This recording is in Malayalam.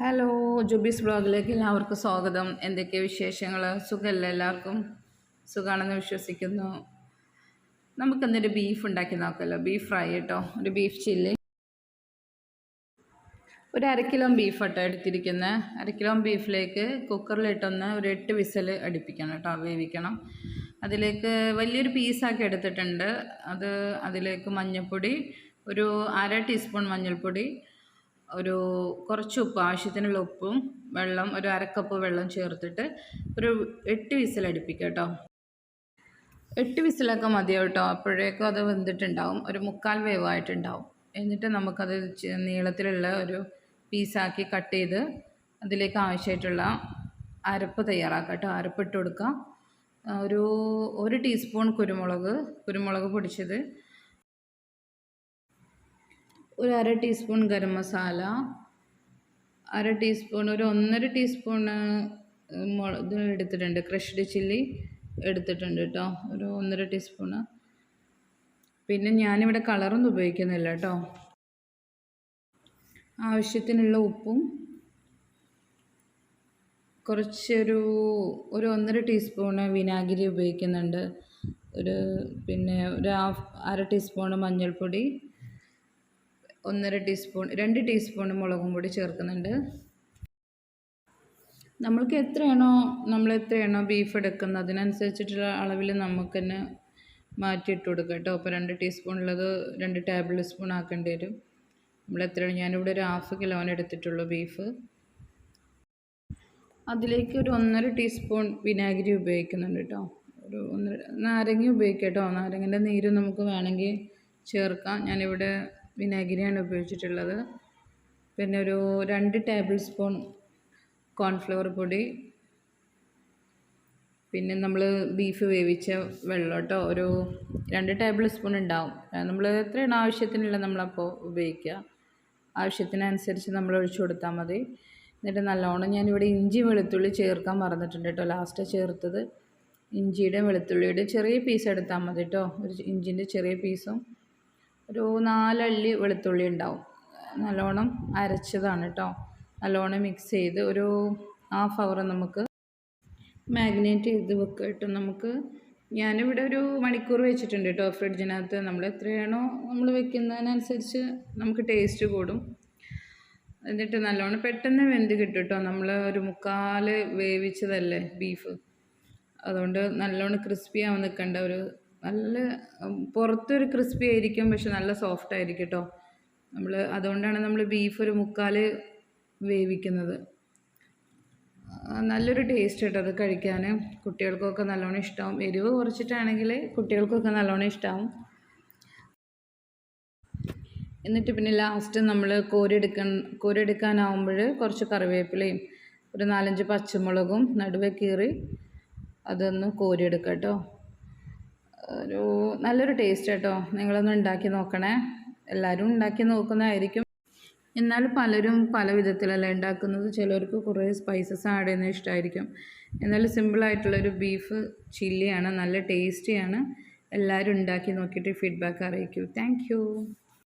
ഹലോ ജുബീസ് ബ്ലോഗിലേക്ക് എല്ലാവർക്കും സ്വാഗതം. എന്തൊക്കെ വിശേഷങ്ങൾ സുഖമല്ല എല്ലാവർക്കും? സുഖമാണെന്ന് വിശ്വസിക്കുന്നു. നമുക്ക് എന്തൊരു ബീഫ് ഉണ്ടാക്കി നോക്കല്ലോ. ബീഫ് ഫ്രൈ കേട്ടോ. ഒരു ബീഫ് ചില്ലി. ഒരു അര കിലോ ബീഫ് കേട്ടോ എടുത്തിരിക്കുന്നത് കിലോ ബീഫിലേക്ക് കുക്കറിലിട്ടൊന്ന് ഒരു എട്ട് വിസൽ അടുപ്പിക്കണം കേട്ടോ. വേവിക്കണം. അതിലേക്ക് വലിയൊരു പീസാക്കി എടുത്തിട്ടുണ്ട്. അത് അതിലേക്ക് മഞ്ഞൾപ്പൊടി ഒരു അര ടീസ്പൂൺ മഞ്ഞൾപ്പൊടി ഒരു കുറച്ച് ഉപ്പ് ആവശ്യത്തിനുള്ള ഉപ്പും വെള്ളം ഒരു അരക്കപ്പ് വെള്ളം ചേർത്തിട്ട് ഒരു എട്ട് വിസിൽ അടുപ്പിക്കുക കേട്ടോ എട്ട് വിസിലൊക്കെ മതിയാവും കേട്ടോ അപ്പോഴേക്കും അത് വെന്തിട്ടുണ്ടാവും. ഒരു മുക്കാൽ വേവായിട്ടുണ്ടാവും. എന്നിട്ട് നമുക്കത് നീളത്തിലുള്ള ഒരു പീസാക്കി കട്ട് ചെയ്ത് അതിലേക്ക് ആവശ്യമായിട്ടുള്ള അരപ്പ് തയ്യാറാക്കാം കേട്ടോ അരപ്പിട്ട് കൊടുക്കാം ഒരു ഒരു ടീസ്പൂൺ കുരുമുളക് കുരുമുളക് പൊടിച്ചത് ഒരു അര ടീസ്പൂൺ ഗരം മസാല അര ടീസ്പൂൺ ഒരു ഒന്നര ടീസ്പൂൺ ഇത് എടുത്തിട്ടുണ്ട് ക്രഷ്ഡ് ചില്ലി എടുത്തിട്ടുണ്ട് കേട്ടോ ഒരു ഒന്നര ടീസ്പൂൺ പിന്നെ ഞാനിവിടെ കളറൊന്നും ഉപയോഗിക്കുന്നില്ല കേട്ടോ ആവശ്യത്തിനുള്ള ഉപ്പും കുറച്ചൊരു ഒരു ഒന്നര ടീസ്പൂണ് വിനാഗിരി ഉപയോഗിക്കുന്നുണ്ട്. ഒരു പിന്നെ ഒരു ഹാഫ് അര ടീസ്പൂണ് മഞ്ഞൾപ്പൊടി ഒന്നര ടീസ്പൂൺ രണ്ട് ടീസ്പൂൺ മുളകും പൊടി ചേർക്കുന്നുണ്ട്. നമ്മൾക്ക് എത്രയാണോ നമ്മൾ എത്രയാണോ ബീഫ് എടുക്കുന്നത് അതിനനുസരിച്ചിട്ടുള്ള അളവിൽ നമുക്ക് തന്നെ മാറ്റിയിട്ട് കൊടുക്കുക കേട്ടോ. അപ്പോൾ രണ്ട് ടീസ്പൂൺ ഉള്ളത് രണ്ട് ടേബിൾ സ്പൂൺ ആക്കേണ്ടി വരും. നമ്മൾ എത്രയാണ് ഞാനിവിടെ ഒരു ഹാഫ് കിലോന് എടുത്തിട്ടുള്ളൂ ബീഫ് അതിലേക്ക് ഒരു ഒന്നര ടീസ്പൂൺ വിനാഗിരി ഉപയോഗിക്കുന്നുണ്ട് കേട്ടോ. ഒരു ഒന്നര നാരങ്ങ ഉപയോഗിക്കാം കേട്ടോ. നാരങ്ങന്റെ നീര് നമുക്ക് വേണമെങ്കിൽ ചേർക്കാം. ഞാനിവിടെ വിനാഗിരിയാണ് ഉപയോഗിച്ചിട്ടുള്ളത്. പിന്നെ ഒരു രണ്ട് ടേബിൾ സ്പൂൺ കോൺഫ്ലവർ പൊടി. പിന്നെ നമ്മൾ ബീഫ് വേവിച്ച വെള്ളം കേട്ടോ ഒരു രണ്ട് ടേബിൾ സ്പൂൺ ഉണ്ടാവും. നമ്മൾ എത്രയാണ് ആവശ്യത്തിനുള്ള നമ്മളപ്പോൾ ഉപയോഗിക്കുക. ആവശ്യത്തിനനുസരിച്ച് നമ്മൾ ഒഴിച്ചു കൊടുത്താൽ മതി. എന്നിട്ട് നല്ലോണം ഞാനിവിടെ ഇഞ്ചി വെളുത്തുള്ളി ചേർക്കാൻ മറന്നിട്ടുണ്ട് കേട്ടോ ലാസ്റ്റ് ചേർത്തത്. ഇഞ്ചിയുടെ വെളുത്തുള്ളിയുടെ ചെറിയ പീസ് എടുത്താൽ മതി കേട്ടോ ഒരു ഇഞ്ചിന്റെ ചെറിയ പീസും ഒരു നാലള്ളി വെളുത്തുള്ളി ഉണ്ടാവും. നല്ലോണം അരച്ചതാണ് കേട്ടോ നല്ലോണം മിക്സ് ചെയ്ത് ഒരു ഹാഫ് അവർ നമുക്ക് മാഗ്നേറ്റ് ചെയ്ത് വെക്കുക കേട്ടോ നമുക്ക് ഞാനിവിടെ ഒരു മണിക്കൂർ വെച്ചിട്ടുണ്ട് കേട്ടോ ഫ്രിഡ്ജിനകത്ത് നമ്മൾ എത്രയാണോ നമ്മൾ വെക്കുന്നതിനനുസരിച്ച് നമുക്ക് ടേസ്റ്റ് കൂടും. എന്നിട്ട് നല്ലോണം പെട്ടെന്ന് വെന്ത് കിട്ടും കേട്ടോ നമ്മൾ ഒരു മുക്കാൽ വേവിച്ചതല്ലേ ബീഫ് അതുകൊണ്ട് നല്ലോണം ക്രിസ്പി ആവാൻ നിൽക്കേണ്ട. ഒരു നല്ല പുറത്തൊരു ക്രിസ്പി ആയിരിക്കും പക്ഷെ നല്ല സോഫ്റ്റ് ആയിരിക്കും കേട്ടോ നമ്മൾ അതുകൊണ്ടാണ് നമ്മൾ ബീഫ് ഒരു മുക്കാൽ വേവിക്കുന്നത്. നല്ലൊരു ടേസ്റ്റ് കേട്ടോ അത് കഴിക്കാൻ കുട്ടികൾക്കൊക്കെ നല്ലോണം ഇഷ്ടമാവും എരിവ് കുറച്ചിട്ടാണെങ്കിൽ കുട്ടികൾക്കൊക്കെ നല്ലോണം ഇഷ്ടമാവും എന്നിട്ട് പിന്നെ ലാസ്റ്റ് നമ്മൾ കോരിയെടുക്കാൻ കോരിയെടുക്കാനാവുമ്പോൾ കുറച്ച് കറിവേപ്പിലയും ഒരു നാലഞ്ച് പച്ചമുളകും നടുവെ കീറി അതൊന്ന് കോരിയെടുക്കാം കേട്ടോ ഒരു നല്ലൊരു ടേസ്റ്റ് കേട്ടോ നിങ്ങളൊന്ന് ഉണ്ടാക്കി നോക്കണേ. എല്ലാവരും ഉണ്ടാക്കി നോക്കുന്നതായിരിക്കും. എന്നാൽ പലരും പല വിധത്തിലല്ല ഉണ്ടാക്കുന്നത്. ചിലർക്ക് കുറേ സ്പൈസസ് ആഡ് ചെയ്യുന്നത് ഇഷ്ടമായിരിക്കും എന്നാൽ സിമ്പിളായിട്ടുള്ളൊരു ബീഫ് ചില്ലിയാണ് നല്ല ടേസ്റ്റിയാണ് എല്ലാവരും ഉണ്ടാക്കി നോക്കിയിട്ട് ഫീഡ്ബാക്ക് അറിയിക്കൂ. താങ്ക്